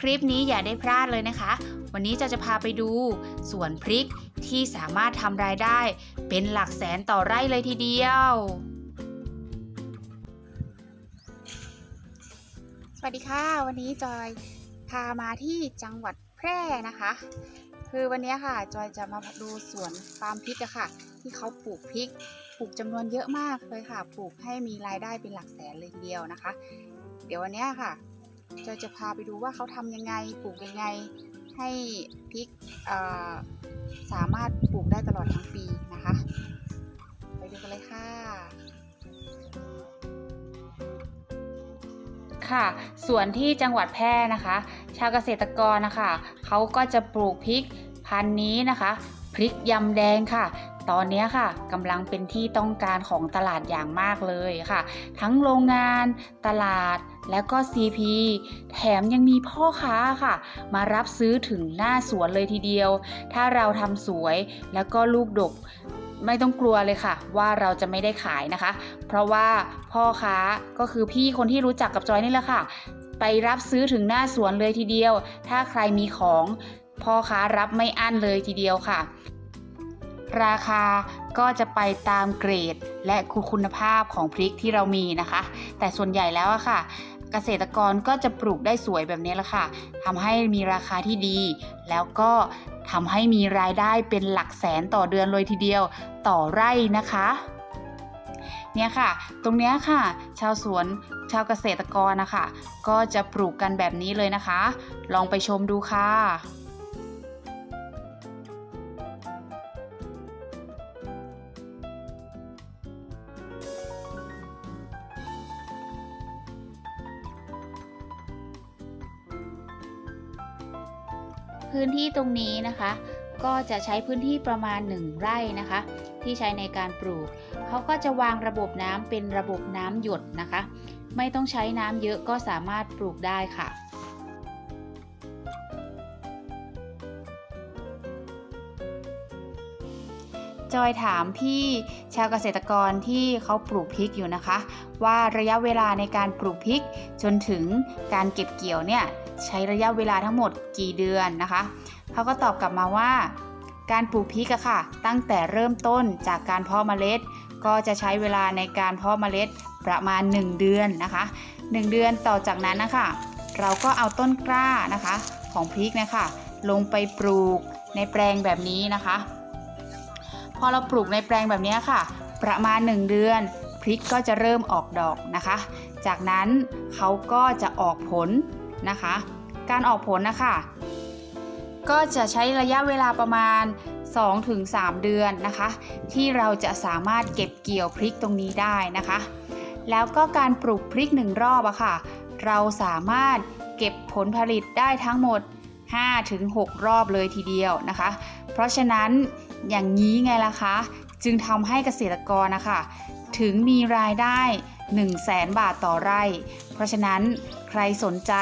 คลิปนี้อย่าได้พลาดเลยนะคะ วันนี้จะจะพาไปดูสวนพริกที่สามารถทำรายได้ เป็นหลักแสนต่อไร่เลยทีเดียว สวัสดีค่ะ วันนี้จอยพามาที่จังหวัดแพร่นะคะ คือวันนี้ค่ะ จอยจะมาดูสวนฟาร์มพริกอะค่ะ ที่เขาปลูกพริกปลูกจำนวนเยอะมากเลยค่ะ ปลูกให้มีรายได้เป็นหลักแสนเลยทีเดียวนะคะ เดี๋ยววันนี้ค่ะ จอยจะพาไปดูว่าเขาทำยังไงปลูกยังไง ให้พริกสามารถปลูกได้ตลอดทั้งปีนะคะ ไปดูกันเลยค่ะ ค่ะ ส่วนที่จังหวัดแพร่นะคะ ชาวเกษตรกรนะคะ เขาก็จะปลูกพริกพันธุ์นี้นะคะ พริกยำแดงค่ะ ตอนนี้ค่ะกำลังเป็นที่ต้องการของตลาดอย่างมากเลยค่ะ ทั้งโรงงานตลาดแล้วก็ CP แถมยังมีพ่อค้าค่ะ มารับซื้อถึงหน้าสวนเลยทีเดียว ถ้าเราทำสวยแล้วก็ลูกดกไม่ต้องกลัวเลยค่ะ ว่าเราจะไม่ได้ขายนะคะ เพราะว่าพ่อค้าก็คือพี่คนที่รู้จักกับจอยนี่แหละค่ะ ไปรับซื้อถึงหน้าสวนเลยทีเดียว ถ้าใครมีของพ่อค้ารับไม่อั้นเลยทีเดียวค่ะ ราคาก็จะไปตามเกรดและคุณภาพของพริกที่เรามีนะคะ แต่ส่วนใหญ่แล้วอะค่ะ เกษตรกรก็จะปลูกได้สวยแบบนี้แหละค่ะทำให้มีราคาที่ดี แล้วก็ทำให้มีรายได้เป็นหลักแสนต่อเดือนเลยทีเดียวต่อไร่นะคะเนี่ยค่ะ ตรงเนี้ยค่ะ ชาวสวนชาวเกษตรกรนะคะ ก็จะปลูกกันแบบนี้เลยนะคะ ลองไปชมดูค่ะ พื้นที่ตรงนี้นะคะ ก็จะใช้พื้นที่ประมาณ 1 ไร่นะคะ ที่ใช้ในการปลูก เขาก็จะวางระบบน้ำเป็นระบบน้ำหยดนะคะ ไม่ต้องใช้น้ำเยอะก็สามารถปลูกได้ค่ะ จอยถามพี่ชาวเกษตรกรที่เขาปลูกพริกอยู่นะคะ ว่าระยะเวลาในการปลูกพริก จนถึงการเก็บเกี่ยวเนี่ยใช้ระยะเวลาทั้งหมดกี่เดือนนะคะเขาก็ตอบกลับมาว่า การปลูกพริกอะค่ะ ตั้งแต่เริ่มต้นจากการเพาะเมล็ด ก็จะใช้เวลาในการเพาะเมล็ดประมาณ 1 เดือนนะคะ 1 เดือนต่อจากนั้นนะคะเราก็เอาต้นกล้านะคะ ของพริกนะคะลงไปปลูกในแปลงแบบนี้นะคะ พอเราปลูกในแปลงแบบนี้ค่ะ ประมาณ 1 เดือนพริกก็จะเริ่มออกดอกนะคะ จากนั้นเขาก็จะออกผลนะคะ การออกผลนะคะ ก็จะใช้ระยะเวลาประมาณ 2-3 เดือนนะคะ ที่เราจะสามารถเก็บเกี่ยวพริกตรงนี้ได้นะคะ แล้วก็การปลูกพริกหนึ่งรอบอะค่ะ เราสามารถเก็บผลผลิตได้ทั้งหมด 5-6 รอบเลยทีเดียวนะคะ เพราะฉะนั้น อย่างนี้ไงล่ะคะ จึงทำให้เกษตรกรนะคะ ถึงมีรายได้ 1 0 0 0 0แสนบาทต่อไร่ เพราะฉะนั้นใครสนใจ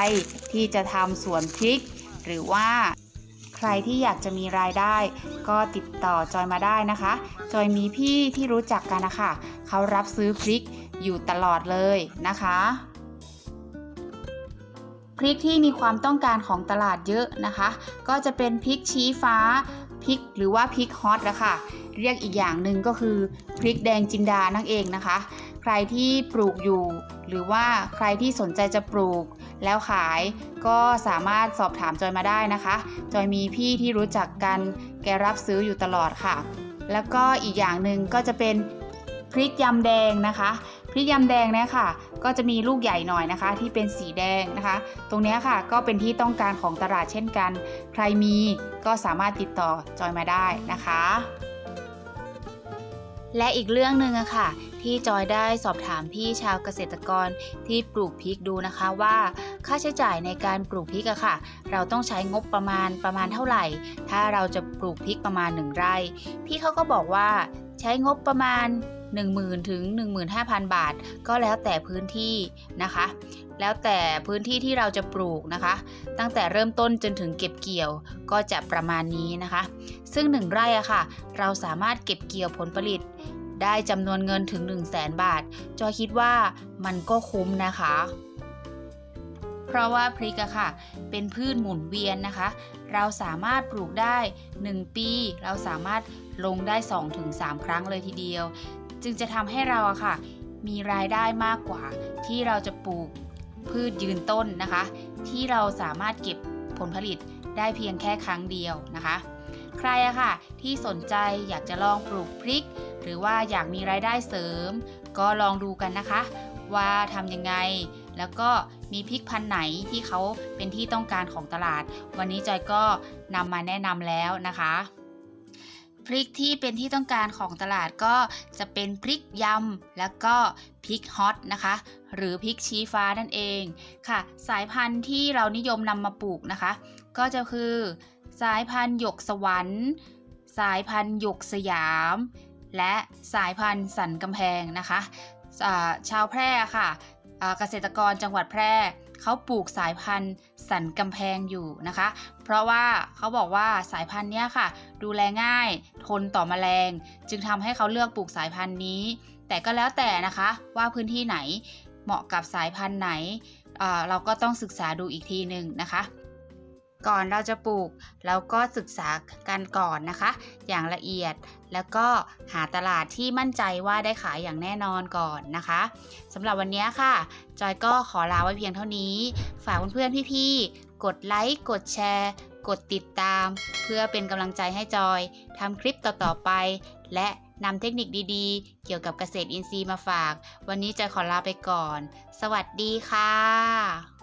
ที่จะทำสวนพริก หรือว่าใครที่อยากจะมีรายได้ ก็ติดต่อจอยมาได้นะคะ จอยมีพี่ที่รู้จักกันนะคะเขารับซื้อพริกอยู่ตลอดเลยนะคะพริกที่มีความต้องการของตลาดเยอะนะคะ ก็จะเป็นพริกชี้ฟ้า ริกหรือว่าพริกฮอตนะคะเรียกอีกอย่างหนึ่งก็คือพริกแดงจินดานั่นเองนะคะ ใครที่ปลูกอยู่ หรือว่าใครที่สนใจจะปลูกแล้วขายก็สามารถสอบถามจอยมาได้นะคะ จอยมีพี่ที่รู้จักกันแกรับซื้ออยู่ตลอดค่ะ แล้วก็อีกอย่างหนึ่งก็จะเป็นพริกยำแดงนะคะ ริกยำแดงเนี่ยค่ะ ก็จะมีลูกใหญ่หน่อยนะคะ ที่เป็นสีแดงนะคะ ตรงนี้ค่ะก็เป็นที่ต้องการของตลาดเช่นกัน ใครมีก็สามารถติดต่อจอยมาได้นะคะและอีกเรื่องหนึ่งอะค่ะ ที่จอยได้สอบถามพี่ชาวเกษตรกรที่ปลูกพริกดูนะคะว่า ค่าใช้จ่ายในการปลูกพริกอะค่ะ เราต้องใช้งบประมาณประมาณเท่าไหร่ ถ้าเราจะปลูกพริกประมาณ 1 ไร่ พี่เขาก็บอกว่าใช้งบประมาณ 10,000 ถึง 15,000 บาท ก็แล้วแต่พื้นที่นะคะ แล้วแต่พื้นที่ที่เราจะปลูกนะคะ ตั้งแต่เริ่มต้นจนถึงเก็บเกี่ยวก็จะประมาณนี้นะคะ ซึ่ง 1 ไร่อะค่ะ เราสามารถเก็บเกี่ยวผลผลิต ได้จำนวนเงินถึง 1 0 0 0 0แบาท จอยคิดว่ามันก็คุ้มนะคะเพราะว่าพริกอะค่ะ เป็นพืชหมุนเวียนนะคะ เราสามารถปลูกได้ 1 ปี เราสามารถลงได้ 2-3 ครั้งเลยทีเดียว จึงจะทำให้เราอะค่ะ มีรายได้มากกว่า ที่เราจะปลูกพืชยืนต้นนะคะ ที่เราสามารถเก็บผลผลิตได้เพียงแค่ครั้งเดียวนะคะ ใครอะค่ะ ที่สนใจอยากจะลองปลูกพริก หรือว่าอยากมีรายได้เสริม ก็ลองดูกันนะคะ ว่าทำยังไง แล้วก็มีพริกพันธุ์ไหนที่เขาเป็นที่ต้องการของตลาด วันนี้จอยก็นำมาแนะนำแล้วนะคะ พริกที่เป็นที่ต้องการของตลาดก็จะเป็นพริกยำแล้วก็พริกฮอตนะคะ หรือพริกชี้ฟ้านั่นเองค่ะ สายพันธุ์ที่เรานิยมนำมาปลูกนะคะ ก็จะคือสายพันธุ์หยกสวรรค์ สายพันธุ์หยกสยาม และสายพันธุ์สันกำแพงนะคะชาวแพร่ค่ะเกษตรกรจังหวัดแพร่ เขาปลูกสายพันธุ์สันกำแพงอยู่นะคะ เพราะว่าเขาบอกว่าสายพันธุ์เนี้ยค่ะ ดูแลง่าย ทนต่อแมลง จึงทำให้เขาเลือกปลูกสายพันธุ์นี้ แต่ก็แล้วแต่นะคะว่าพื้นที่ไหนเหมาะกับสายพันธุ์ไหน เราก็ต้องศึกษาดูอีกทีหนึ่งนะคะ ก่อนเราจะปลูก เราก็ศึกษากันก่อนนะคะ อย่างละเอียดแล้วก็หาตลาดที่มั่นใจว่าได้ขายอย่างแน่นอนก่อนนะคะสำหรับวันนี้ค่ะ จอยก็ขอลาไว้เพียงเท่านี้ ฝากเพื่อนๆพี่ๆกดไลค์กดแชร์ กดติดตาม เพื่อเป็นกำลังใจให้จอยทำคลิปต่อๆไป และนำเทคนิคดีๆ เกี่ยวกับเกษตรอินทรีย์มาฝาก วันนี้จอยขอลาไปก่อน สวัสดีค่ะ